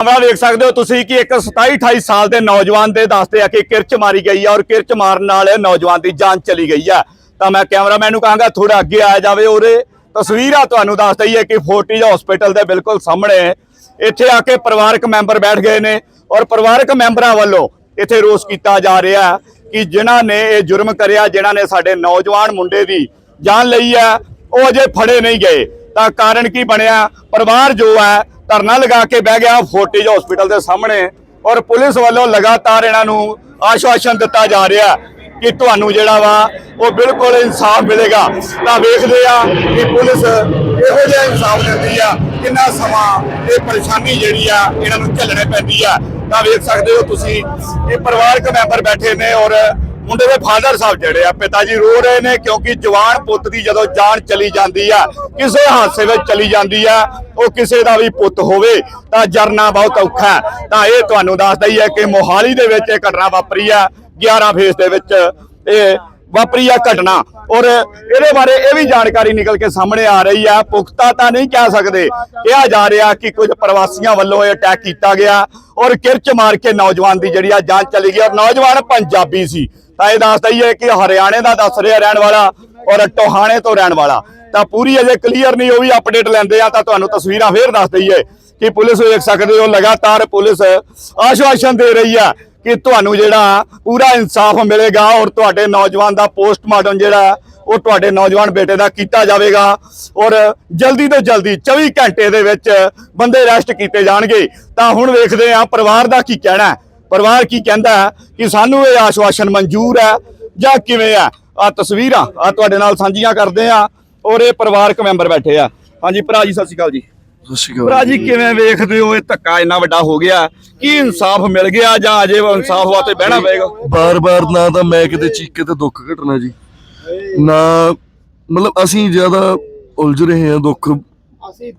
Camera ਵੇਖ ਸਕਦੇ ਹੋ ਤੁਸੀਂ ਕਿ ਇੱਕ 27 28 ਸਾਲ ਦੇ ਨੌਜਵਾਨ ਦੇ ਦੱਸਦੇ ਆ ਕਿ ਕਿਰਚ ਮਾਰੀ ਗਈ ਆ ਔਰ ਕਿਰਚ ਮਾਰਨ ਨਾਲ ਇਹ ਨੌਜਵਾਨ ਦੀ ਜਾਨ ਚਲੀ ਗਈ ਆ। ਤਾਂ ਮੈਂ ਕੈਮਰਾਮੈਨ ਨੂੰ ਕਹਾਂਗਾ ਥੋੜਾ ਅੱਗੇ ਆ ਜਾਵੇ ਔਰੇ ਤਸਵੀਰਾਂ ਤੁਹਾਨੂੰ ਦੱਸ ਦਈਏ ਕਿ ਫੋਰਟੀਜ ਹਸਪੀਟਲ ਦੇ ਬਿਲਕੁਲ ਸਾਹਮਣੇ ਇੱਥੇ ਆ ਕੇ ਪਰਿਵਾਰਕ ਮੈਂਬਰ ਬੈਠ ਗਏ ਨੇ ਔਰ ਪਰਿਵਾਰਕ ਮੈਂਬਰਾਂ ਵੱਲੋਂ ਇੱਥੇ ਰੋਸ ਕੀਤਾ ਜਾ ਰਿਹਾ ਕਿ ਜਿਨ੍ਹਾਂ ਨੇ ਇਹ ਜੁਰਮ ਕਰਿਆ, ਜਿਨ੍ਹਾਂ ਨੇ ਸਾਡੇ ਨੌਜਵਾਨ ਮੁੰਡੇ ਦੀ ਜਾਨ ਲਈ ਹੈ ਉਹ ਅਜੇ ਫੜੇ ਨਹੀਂ ਗਏ। ਤਾਂ ਕਾਰਨ ਕੀ ਬਣਿਆ? ਪਰਿਵਾਰ ਜੋ ਹੈ ਧਰਨਾ ਲਗਾ ਕੇ ਬਹਿ ਗਿਆ ਫੋਰਟੇਜ ਹਸਪੀਟਲ ਦੇ ਸਾਹਮਣੇ ਔਰ ਪੁਲਿਸ ਵੱਲੋਂ ਲਗਾਤਾਰ ਇਹਨਾਂ ਨੂੰ ਆਸ਼ਵਾਸਨ ਦਿੱਤਾ ਜਾ ਰਿਹਾ ਕਿ ਤੁਹਾਨੂੰ ਜਿਹੜਾ ਵਾ ਉਹ ਬਿਲਕੁਲ ਇਨਸਾਫ ਮਿਲੇਗਾ। ਤਾਂ ਵੇਖਦੇ ਆ ਕਿ ਪੁਲਿਸ ਇਹੋ ਜਿਹਾ ਇਨਸਾਫ ਦਿੰਦੀ ਆ, ਕਿੰਨਾ ਸਮਾਂ ਇਹ ਪਰੇਸ਼ਾਨੀ ਜਿਹੜੀ ਆ ਇਹਨਾਂ ਨੂੰ ਝੱਲਣੇ ਪੈਂਦੀ ਆ। ਤਾਂ ਵੇਖ ਸਕਦੇ ਹੋ ਤੁਸੀਂ, ਇਹ ਪਰਿਵਾਰਕ ਮੈਂਬਰ ਬੈਠੇ ਨੇ ਔਰ ਮੁੰਡੇ ਦੇ ਫਾਦਰ ਸਾਹਿਬ ਜਿਹੜੇ ਆ, ਪਿਤਾ ਜੀ ਰੋ ਰਹੇ ਨੇ ਕਿਉਂਕਿ ਜਵਾਨ ਪੁੱਤ ਦੀ ਜਦੋਂ ਜਾਨ ਚਲੀ ਜਾਂਦੀ ਆ, ਕਿਸੇ ਹਾਦਸੇ ਵਿੱਚ ਚਲੀ ਜਾਂਦੀ ਆ, ਉਹ ਕਿਸੇ ਦਾ ਵੀ ਪੁੱਤ ਹੋਵੇ, ਤਾਂ ਜਰਨਾ ਬਹੁਤ ਔਖਾ ਤਾਂ ਇਹ ਤੁਹਾਨੂੰ ਦੱਸਦਾ ਹੀ ਹੈ ਕਿ ਮੋਹਾਲੀ ਦੇ ਵਿੱਚ ਇਹ ਘਟਨਾ ਵਾਪਰੀ ਆ 11 ਫੇਸ ਦੇ ਵਿੱਚ ਇਹ ਵਾਪਰੀ ਆ ਘਟਨਾ। ਔਰ ਇਹਦੇ ਬਾਰੇ ਇਹ ਵੀ ਜਾਣਕਾਰੀ ਨਿਕਲ ਕੇ ਸਾਹਮਣੇ ਆ ਰਹੀ ਆ, ਪੁਖਤਾ ਤਾਂ ਨਹੀਂ ਕਹਿ ਸਕਦੇ, ਕਿਹਾ ਜਾ ਰਿਹਾ ਕਿ ਕੁਝ ਪ੍ਰਵਾਸੀਆਂ ਵੱਲੋਂ ਇਹ ਅਟੈਕ ਕੀਤਾ ਗਿਆ। ਔਰ ਕਿਰਚ ਮਾਰ ਕੇ ਨੌਜਵਾਨ ਦੀ ਜਿਹੜੀ ਆ ਜਾਨ ਚਲੀ ਗਈ, ਔਰ ਨੌਜਵਾਨ ਪੰਜਾਬੀ ਸੀ। ਤਾਂ ਇਹ ਦੱਸਦਾ ਹੀ ਹੈ ਕਿ ਹਰਿਆਣੇ ਦਾ ਦੱਸ ਰਿਹਾ ਰਹਿਣ ਵਾਲਾ ਔਰ ਟੋਹਾਣੇ ਤੋਂ ਰਹਿਣ ਵਾਲਾ। ਤਾਂ ਪੂਰੀ ਅਜੇ ਕਲੀਅਰ ਨਹੀਂ, ਉਹ ਵੀ ਅਪਡੇਟ ਲੈਂਦੇ ਆ, ਤਾਂ ਤੁਹਾਨੂੰ ਤਸਵੀਰਾਂ ਫੇਰ ਦੱਸ ਦਈਏ ਕਿ ਪੁਲਿਸ ਵੇਖ ਸਕਦੇ ਹੋ, ਲਗਾਤਾਰ ਪੁਲਿਸ ਆਸ਼ਵਾਸਨ ਦੇ ਰਹੀ ਆ ਕਿ ਤੁਹਾਨੂੰ ਜਿਹੜਾ ਪੂਰਾ ਇਨਸਾਫ ਮਿਲੇਗਾ ਔਰ ਤੁਹਾਡੇ ਨੌਜਵਾਨ ਦਾ ਪੋਸਟਮਾਰਟਮ ਜਿਹੜਾ, ਉਹ ਤੁਹਾਡੇ ਨੌਜਵਾਨ ਬੇਟੇ ਦਾ ਕੀਤਾ ਜਾਵੇਗਾ ਔਰ ਜਲਦੀ ਤੋਂ ਜਲਦੀ 24 ਘੰਟੇ ਦੇ ਵਿੱਚ ਬੰਦੇ ਅਰੈਸਟ ਕੀਤੇ ਜਾਣਗੇ। ਤਾਂ ਹੁਣ ਵੇਖਦੇ ਆ ਪਰਿਵਾਰ ਦਾ ਕੀ ਕਹਿਣਾ ਪਰਿਵਾਰ ਕੀ ਕਹਿੰਦਾ ਕਿ ਸਾਨੂੰ ਇਹ ਆਸ਼ਵਾਸਨ ਮਨਜ਼ੂਰ ਹੈ? ਜਾਂ ਕਿਵੇਂ ਆ ਆ ਤਸਵੀਰਾਂ ਆ ਤੁਹਾਡੇ ਨਾਲ ਸਾਂਝੀਆਂ ਕਰਦੇ ਆ ਔਰ ਇਹ ਪਰਿਵਾਰਕ ਮੈਂਬਰ ਬੈਠੇ ਆ। ਹਾਂਜੀ ਭਰਾ ਜੀ ਸਤਿ ਸ਼੍ਰੀ ਅਕਾਲ ਜੀ। ਸਤਿ ਸ਼੍ਰੀ ਅਕਾਲ ਭਰਾ ਜੀ ਕਿਵੇਂ ਵੇਖਦੇ ਹੋ? ਇਹ ਧੱਕਾ ਇੰਨਾ ਵੱਡਾ ਹੋ ਗਿਆ। ਕੀ ਇਨਸਾਫ ਮਿਲ ਗਿਆ ਜਾਂ ਅਜੇ ਇਨਸਾਫ ਵਾਸਤੇ ਬਹਿਣਾ ਪਏਗਾ? ਬਾਰ-ਬਾਰ ਨਾ ਤਾਂ ਮੈਂ ਕਿਤੇ ਚੀਕੇ ਤੇ ਦੁੱਖ ਘਟਣਾ ਜੀ। ਨਾ ਮਤਲਬ ਅਸੀਂ ਜ਼ਿਆਦਾ ਉਲਝ ਰਹੇ ਹਾਂ ਦੁੱਖ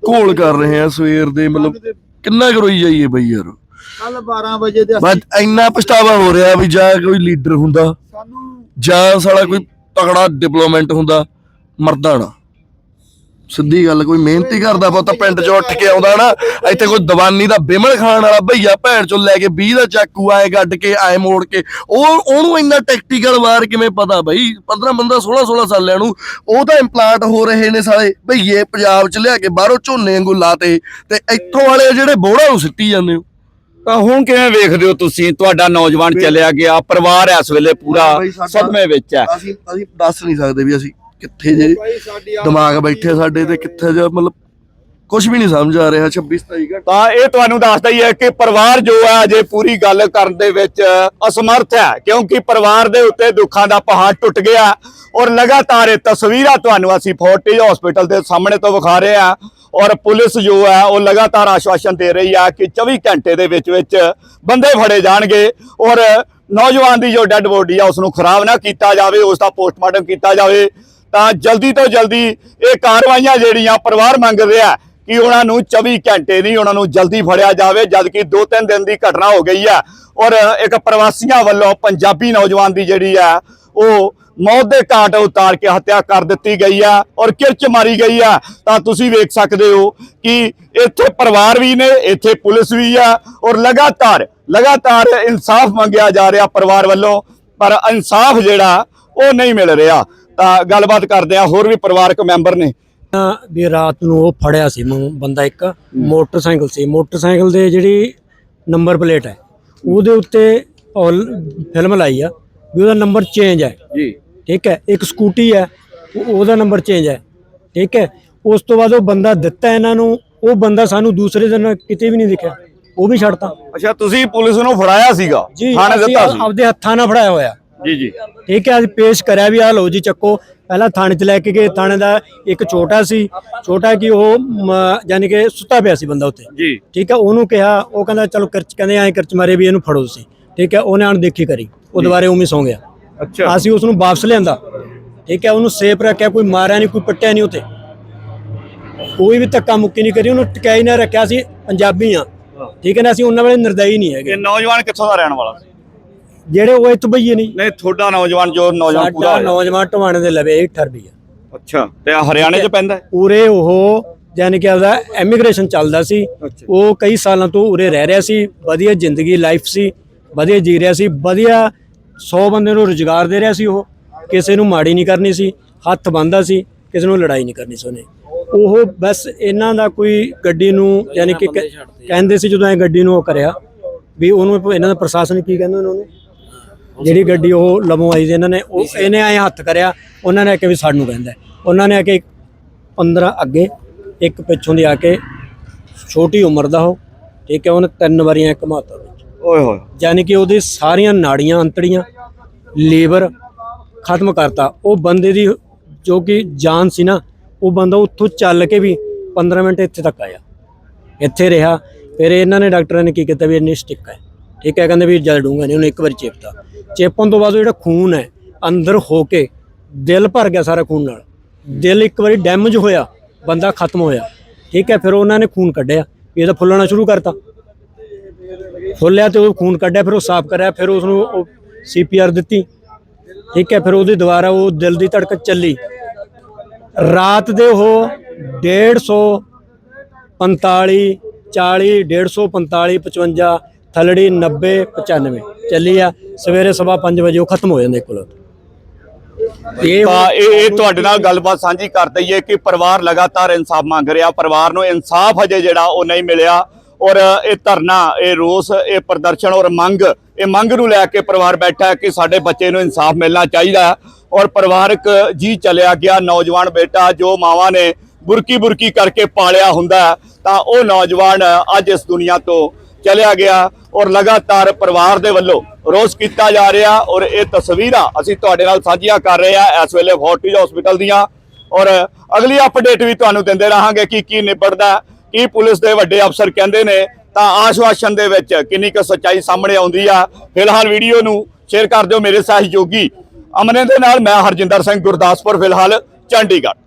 ਘੋਲ ਕਰ ਰਹੇ ਹਾਂ ਸਵੇਰ ਦੇ ਮਤਲਬ ਕਿੰਨਾ ਕੁ ਰੋਈ ਜਾਈਏ ਬਈ ਯਾਰ। ਕੱਲ 12 ਵਜੇ ਦੇ ਬਸ ਇੰਨਾ ਪਛਤਾਵਾ ਹੋ ਰਿਹਾ ਵੀ ਜਾਂ ਕੋਈ ਲੀਡਰ ਹੁੰਦਾ ਸਾਨੂੰ ਜਾਂ ਸਾਲਾ ਕੋਈ ਤਗੜਾ ਡਿਪਲੋਮੈਂਟ ਹੁੰਦਾ ਮਰਦਾ ਨਾ। ਸਿੱਧੀ ਗੱਲ ਕੋਈ ਮਿਹਨਤੀ ਕਰਦਾ ਪੁੱਤ ਪਿੰਡ ਚੋਂ ਉੱਠ ਕੇ ਆਉਂਦਾ ਨਾ ਇੱਥੇ ਕੋਈ ਦੀਵਾਨੀ ਦਾ ਬਿਮਲ ਖਾਣ ਵਾਲਾ ਭਈਆ ਭੈਣ ਚੋਂ ਲੈ ਕੇ 20 ਦਾ ਚਾਕੂ ਆਏ ਗੱਡ ਕੇ ਆਏ ਮੋੜ ਕੇ ਉਹ ਉਹਨੂੰ ਇੰਨਾ ਟੈਕਟੀਕਲ ਵਾਰ ਕਿਵੇਂ ਪਤਾ ਬਈ? 15 ਬੰਦਾ 16 16 ਸਾਲਿਆਂ ਨੂੰ ਉਹ ਤਾਂ ਇੰਪਲਾਂਟ ਹੋ ਰਹੇ ਨੇ ਸਾਲੇ। ਭਈਏ ਪੰਜਾਬ ਚ ਲਿਆ ਕੇ ਬਾਹਰੋਂ ਝੋਨੇ ਵਾਂਗੂ ਲਾਤੇ ਤੇ ਇੱਥੋਂ ਵਾਲੇ ਜਿਹੜੇ ਬੋੜਾ ਨੂੰ ਸਿੱਟੀ ਜਾਂਦੇ ਹੋ। ਤਾਂ ਹੁਣ ਕਿਵੇਂ ਵੇਖਦੇ ਹੋ ਤੁਸੀਂ? ਤੁਹਾਡਾ ਨੌਜਵਾਨ ਚਲਿਆ ਗਿਆ ਪਰਿਵਾਰ ਇਸ ਵੇਲੇ ਪੂਰਾ ਸਦਮੇ ਵਿੱਚ ਹੈ। ਅਸੀਂ ਅਸੀਂ ਦੱਸ ਨਹੀਂ ਸਕਦੇ ਵੀ ਅਸੀਂ ਕਿੱਥੇ ਜੇ ਦਿਮਾਗ ਬੈਠੇ ਸਾਡੇ ਤੇ ਕਿੱਥੇ ਜਾ ਮਤਲਬ ਕੁਝ ਵੀ ਨਹੀਂ ਸਮਝ ਆ ਰਿਹਾ 26 27 ਘੰਟੇ। ਤਾਂ ਇਹ ਤੁਹਾਨੂੰ ਦੱਸਦਾ ਹੀ ਹੈ ਕਿ ਪਰਿਵਾਰ ਜੋ ਹੈ, ਅਜੇ ਪੂਰੀ ਗੱਲ ਕਰਨ ਦੇ ਵਿੱਚ ਅਸਮਰਥ ਹੈ, ਕਿਉਂਕਿ ਪਰਿਵਾਰ ਦੇ ਉੱਤੇ ਦੁੱਖਾਂ ਦਾ ਪਹਾੜ ਟੁੱਟ ਗਿਆ ਔਰ ਲਗਾਤਾਰ ਇਹ ਤਸਵੀਰਾਂ ਤੁਹਾਨੂੰ ਅਸੀਂ ਫੋਰਟਿਜ ਹਸਪੀਟਲ ਦੇ ਸਾਹਮਣੇ ਤੋਂ ਵਿਖਾ ਰਹੇ ਹਾਂ ਔਰ ਪੁਲਿਸ ਜੋ ਹੈ, ਉਹ ਲਗਾਤਾਰ ਆਸ਼ਵਾਸਨ ਦੇ ਰਹੀ ਹੈ ਕਿ 24 ਘੰਟੇ ਦੇ ਵਿੱਚ ਵਿੱਚ ਬੰਦੇ ਫੜੇ ਜਾਣਗੇ ਔਰ ਨੌਜਵਾਨ ਦੀ ਜੋ ਡੈੱਡ ਬੋਡੀ ਆ ਉਸ ਨੂੰ ਖਰਾਬ ਨਾ ਕੀਤਾ ਜਾਵੇ ਉਸ ਦਾ ਪੋਸਟਮਾਰਟਮ ਕੀਤਾ ਜਾਵੇ। ਤਾਂ ਜਲਦੀ ਤੋਂ ਜਲਦੀ ਇਹ ਕਾਰਵਾਈਆਂ ਜਿਹੜੀਆਂ ਪਰਿਵਾਰ ਮੰਗ ਰਿਹਾ ਕਿ ਉਹਨਾਂ ਨੂੰ 24 ਘੰਟੇ ਨਹੀਂ ਉਹਨਾਂ ਨੂੰ ਜਲਦੀ ਫੜਿਆ ਜਾਵੇ ਜਦ ਕਿ 2-3 ਦਿਨ ਦੀ ਘਟਨਾ ਹੋ ਗਈ ਹੈ। ਔਰ ਇੱਕ ਪ੍ਰਵਾਸੀਆਂ ਵੱਲੋਂ ਪੰਜਾਬੀ ਨੌਜਵਾਨ ਦੀ ਜਿਹੜੀ ਹੈ, ਉਹ ਮੌਤ ਦੇ ਘਾਟ ਉਤਾਰ ਕੇ ਹੱਤਿਆ ਕਰ ਦਿੱਤੀ ਗਈ ਆ ਔਰ ਕਿਰਚ ਮਾਰੀ ਗਈ ਆ ਤਾਂ ਤੁਸੀਂ ਵੇਖ ਸਕਦੇ ਹੋ ਕਿ ਇੱਥੇ ਪਰਿਵਾਰ ਵੀ ਨੇ, ਇੱਥੇ ਪੁਲਿਸ ਵੀ ਆ ਔਰ ਲਗਾਤਾਰ ਲਗਾਤਾਰ ਇਨਸਾਫ ਮੰਗਿਆ ਜਾ ਰਿਹਾ ਪਰਿਵਾਰ ਵੱਲੋਂ, ਪਰ ਇਨਸਾਫ ਜਿਹੜਾ, ਉਹ ਨਹੀਂ ਮਿਲ ਰਿਹਾ। ਤਾਂ ਗੱਲਬਾਤ ਕਰਦੇ ਆ ਹੋਰ ਵੀ ਪਰਿਵਾਰਕ ਮੈਂਬਰ ਨੇ। ਵੀ ਰਾਤ ਨੂੰ ਉਹ ਫੜਿਆ ਸੀ ਮ- ਬੰਦਾ ਇੱਕ ਮੋਟਰਸਾਈਕਲ ਸੀ। ਮੋਟਰਸਾਈਕਲ ਦੇ ਜਿਹੜੀ ਨੰਬਰ ਪਲੇਟ ਹੈ ਉਹਦੇ ਉੱਤੇ ਫਿਲਮ ਲਾਈ ਆ ਵੀ ਉਹਦਾ ਨੰਬਰ ਚੇਂਜ ਹੈ। ਜੀ। ਠੀਕ ਹੈ ਇੱਕ ਸਕੂਟੀ ਹੈ ਉਹ- ਉਹਦਾ ਨੰਬਰ ਚੇਂਜ ਹੈ। ਠੀਕ ਹੈ ਉਸ ਤੋਂ ਬਾਅਦ ਉਹ ਬੰਦਾ ਦਿੱਤਾ ਇਹਨਾਂ ਨੂੰ ਉਹ ਬੰਦਾ ਸਾਨੂੰ ਦੂਸਰੇ ਦਿਨ ਕਿਤੇ ਵੀ ਨਹੀਂ ਦਿਖਿਆ। ਉਹ ਵੀ ਛੱਡਤਾ। ਅੱਛਾ ਤੁਸੀਂ ਪੁਲਿਸ ਨੂੰ ਫੜਾਇਆ ਸੀਗਾ? ਜੀ ਥਾਣੇ ਅਸੀਂ ਦਿੱਤਾ ਸੀ? ਆਪਦੇ ਹੱਥਾਂ ਨਾਲ ਫੜਾਇਆ ਹੋਇਆ। ਜੀ ਜੀ। ਠੀਕ ਹੈ ਅੱਜ ਪੇਸ਼ ਕਰਿਆ ਵੀ ਆ ਲਓ ਜੀ ਚੱਕੋ। ਪਹਿਲਾਂ ਥਾਣੇ 'ਚ ਲੈ ਕੇ ਗਏ। ਥਾਣੇ ਦਾ ਇੱਕ ਛੋਟਾ ਸੀ। ਛੋਟਾ ਕਿ ਉਹ ਯਾਨੀ ਕਿ ਸੁੱਤਾ ਪਿਆ ਸੀ ਬੰਦਾ ਉੱਤੇ ਜੀ। ਠੀਕ ਹੈ ਉਹਨੂੰ ਕਿਹਾ ਉਹ ਕਹਿੰਦਾ ਚਲੋ ਕਿਰਚ ਕਹਿੰਦੇ ਐਂ ਕਿਰਚ ਮਾਰੇ ਵੀ ਇਹਨੂੰ ਫੜੋ ਤੁਸੀਂ। ਠੀਕ ਹੈ ਉਹਨੇ ਆਣ ਦੇਖੀ ਕਰੀ। ਉਹ ਦੁਬਾਰੇ ਉਵੇਂ ਸੌਂ ਗਿਆ। ਅੱਛਾ। ਅਸੀਂ ਉਸ ਨੂੰ ਵਾਪਸ ਲਿਆਂਦਾ। ਠੀਕ ਹੈ ਉਹਨੂੰ ਸੇਫ ਰੱਖਿਆ ਕੋਈ ਮਾਰਿਆ ਨਹੀਂ ਕੋਈ ਪੱਟਿਆ ਨਹੀਂ ਉਤੇ ਕੋਈ ਵੀ ਧੱਕਾ ਮੁੱਕੀ ਨਹੀਂ ਕਰੀ ਉਹਨੂੰ ਟਿਕਾਈ ਨਾ ਰੱਖਿਆ ਸੀ ਪੰਜਾਬੀ ਆ। ਠੀਕ ਹੈ ਨਾ ਅਸੀਂ ਉਹਨਾਂ ਵੇਲੇ ਨਿਰਦਈ ਨਹੀਂ ਹੈਗੇ। ਇਹ ਨੌਜਵਾਨ ਕਿੱਥੋਂ ਦਾ ਰਹਿਣ ਵਾਲਾ ਸੀ? ਜਿਹੜੇ ਉਹ ਇੱਥੋਂ ਬਈਏ ਨਹੀਂ। ਨਹੀਂ ਤੁਹਾਡਾ ਨੌਜਵਾਨ ਜੋ ਨੌਜਵਾਨ ਪੂਰਾ ਸਾਡਾ ਹੋਇਆ। ਨੌਜਵਾਨ ਟਵਾਣੇ ਦੇ ਲਵੇ 18 ਰੁਪਏ ਅੱਛਾ ਤੇ ਆਹ ਹਰਿਆਣੇ ਚ ਪੈਂਦਾ ਹੈ? ਪੂਰੇ ਉਹ ਯਾਨੀ ਕਿ ਉਹਦਾ ਐਮੀਗ੍ਰੇਸ਼ਨ ਚੱਲਦਾ ਸੀ। ਉਹ ਕਈ ਸਾਲਾਂ ਤੋਂ ਉਰੇ ਰਹਿ ਰਿਹਾ ਸੀ ਵਧੀਆ ਜ਼ਿੰਦਗੀ ਲਾਈਫ ਸੀ ਵਧੀਆ ਜੀ ਰਿਹਾ ਸੀ ਵਧੀਆ 100 ਬੰਦੇ ਨੂੰ ਰੁਜ਼ਗਾਰ ਦੇ ਰਿਹਾ ਸੀ ਉਹ। ਕਿਸੇ ਨੂੰ ਮਾੜੀ ਨਹੀਂ ਕਰਨੀ ਸੀ ਹੱਥ ਬੰਨਦਾ ਸੀ ਕਿਸੇ ਨੂੰ ਲੜਾਈ ਨਹੀਂ ਕਰਨੀ ਸੀ ਉਹਨੇ। ਉਹ ਬਸ ਇਹਨਾਂ ਦਾ ਕੋਈ ਗੱਡੀ ਨੂੰ ਯਾਨੀ ਕਿ ਕ- ਕਹਿੰਦੇ ਸੀ ਜਦੋਂ ਐ ਗੱਡੀ ਨੂੰ ਉਹ ਕਰਿਆ ਵੀ ਉਹਨੂੰ ਇਹਨਾਂ ਦਾ ਪ੍ਰਸ਼ਾਸਨ ਕੀ ਕਹਿੰਦਾ ਉਹਨਾਂ ਨੂੰ? ਜਿਹੜੀ ਗੱਡੀ ਉਹ ਲਵੋਂ ਆਈ ਸੀ। ਇਹਨਾਂ ਨੇ ਉਹ ਇਹਨੇ ਐ ਹੱਥ ਕਰਿਆ ਉਹਨਾਂ ਨੇ ਆ ਕੇ ਵੀ ਸਾਨੂੰ ਕਹਿੰਦਾ। ਉਹਨਾਂ ਨੇ ਆ ਕੇ 15 ਅੱਗੇ ਇੱਕ ਪਿੱਛੋਂ ਦੀ ਆ ਕੇ ਛੋਟੀ ਉਮਰ ਦਾ ਉਹ ਠੀਕ ਹੈ ਉਹਨੇ ਤਿੰਨ ਵਾਰੀਆਂ ਘਮਾਤਾ ਵਿੱਚ। ਓਏ ਹੋਏ। ਯਾਨੀ ਕਿ ਉਹਦੀ ਸਾਰੀਆਂ ਨਾੜੀਆਂ ਅੰਤੜੀਆਂ ਲੀਵਰ ਖਤਮ ਕਰਤਾ। ਉਹ ਬੰਦੇ ਦੀ ਜੋ ਕਿ ਜਾਨ ਸੀ ਨਾ ਉਹ ਬੰਦਾ ਉੱਥੋਂ ਚੱਲ ਕੇ ਵੀ 15 ਮਿੰਟ ਇੱਥੇ ਤੱਕ ਆਇਆ। ਇੱਥੇ ਰਿਹਾ। ਫਿਰ ਇਹਨਾਂ ਨੇ ਡਾਕਟਰਾਂ ਨੇ ਕੀ ਕੀਤਾ ਵੀ ਇੰਨੀ ਸਟਿਕ ਹੈ। ਠੀਕ ਹੈ ਕਹਿੰਦੇ ਵੀ ਜਲ ਡੂੰਗਾ ਨਹੀਂ, ਉਹਨੇ ਇੱਕ ਵਾਰੀ ਚੇਪਤਾ। ਚੇਪਣ ਤੋਂ ਬਾਅਦ ਉਹ ਜਿਹੜਾ ਖੂਨ ਹੈ, ਅੰਦਰ ਹੋ ਕੇ ਦਿਲ ਭਰ ਗਿਆ ਸਾਰਾ ਖੂਨ ਨਾਲ। ਦਿਲ ਇੱਕ ਵਾਰੀ ਡੈਮੇਜ ਹੋਇਆ, ਬੰਦਾ ਖਤਮ ਹੋਇਆ। ਠੀਕ ਹੈ, ਫਿਰ ਉਹਨਾਂ ਨੇ ਖੂਨ ਕੱਢਿਆ, ਵੀ ਇਹਦਾ ਫੁੱਲਣਾ ਸ਼ੁਰੂ ਕਰਤਾ। ਫੁੱਲਿਆ ਤੇ ਉਹ ਖੂਨ ਕੱਢਿਆ, ਫਿਰ ਉਹ ਸਾਫ਼ ਕਰਿਆ, ਫਿਰ ਉਸ ਨੂੰ ਉਹ ਸੀਪੀਆਰ ਦਿੱਤੀ। ਠੀਕ ਹੈ, ਫਿਰ ਉਹਦੀ ਦੁਬਾਰਾ ਉਹ ਦਿਲ ਦੀ ਧੜਕਨ ਚੱਲੀ। ਰਾਤ ਦੇ ਉਹ 150 45 40 150 45 55 ਥਲੜੀ 90 95 ਚੱਲੀ ਆ ਸਵੇਰੇ ਸਵਾ 5 ਵਜੇ ਉਹ ਖਤਮ ਹੋ ਜਾਂਦੇ ਕੋਲ। ਇਹ ਤਾਂ ਇਹ ਇਹ ਤੁਹਾਡੇ ਨਾਲ ਗੱਲਬਾਤ ਸਾਂਝੀ ਕਰ ਦਈਏ ਕਿ ਪਰਿਵਾਰ ਲਗਾਤਾਰ ਇਨਸਾਫ ਮੰਗ ਰਿਹਾ। ਪਰਿਵਾਰ ਨੂੰ ਇਨਸਾਫ ਅਜੇ ਜਿਹੜਾ ਉਹ ਨਹੀਂ ਮਿਲਿਆ। ਔਰ ਇਹ ਧਰਨਾ ਇਹ ਰੋਸ ਇਹ ਪ੍ਰਦਰਸ਼ਨ ਔਰ ਮੰਗ ਇਹ ਮੰਗ ਨੂੰ ਲੈ ਕੇ ਪਰਿਵਾਰ ਬੈਠਾ ਹੈ ਕਿ ਸਾਡੇ ਬੱਚੇ ਨੂੰ ਇਨਸਾਫ ਮਿਲਣਾ ਚਾਹੀਦਾ ਔਰ ਪਰਿਵਾਰਕ ਜੀ ਚਲਿਆ ਗਿਆ ਨੌਜਵਾਨ ਬੇਟਾ ਜੋ ਮਾਵਾਂ ਨੇ ਬੁਰਕੀ ਬੁਰਕੀ ਕਰਕੇ ਪਾਲਿਆ ਹੁੰਦਾ ਤਾਂ ਉਹ ਨੌਜਵਾਨ ਅੱਜ ਇਸ ਦੁਨੀਆ ਤੋਂ ਚਲਿਆ ਗਿਆ ਔਰ ਲਗਾਤਾਰ ਪਰਿਵਾਰ ਦੇ ਵੱਲੋਂ ਰੋਸ ਕੀਤਾ ਜਾ ਰਿਹਾ ਔਰ ਇਹ ਤਸਵੀਰਾਂ ਅਸੀਂ ਤੁਹਾਡੇ ਨਾਲ ਸਾਂਝੀਆਂ ਕਰ ਰਹੇ ਹਾਂ ਇਸ ਵੇਲੇ ਫੋਰਟਿਜ ਹਸਪੀਟਲ ਦੀਆਂ। ਔਰ ਅਗਲੀ ਅਪਡੇਟ ਵੀ ਤੁਹਾਨੂੰ ਦਿੰਦੇ ਰਹਾਂਗੇ ਕਿ ਕੀ ਨਿਬੜਦਾ, ਕੀ ਪੁਲਿਸ ਦੇ ਵੱਡੇ ਅਫਸਰ ਕਹਿੰਦੇ ਨੇ। ਤਾਂ ਆਸ਼ਵਾਸਨ ਦੇ ਵਿੱਚ ਕਿੰਨੀ ਕੁ ਸੱਚਾਈ ਸਾਹਮਣੇ ਆਉਂਦੀ ਆ। ਫਿਲਹਾਲ ਵੀਡੀਓ ਨੂੰ ਸ਼ੇਅਰ ਕਰ ਦਿਓ ਮੇਰੇ ਸਹਿਯੋਗੀ। ਅਮਨੇ ਦੇ ਨਾਲ ਮੈਂ ਹਰਜਿੰਦਰ ਸਿੰਘ, ਗੁਰਦਾਸਪੁਰ, ਫਿਲਹਾਲ ਚੰਡੀਗੜ੍ਹ।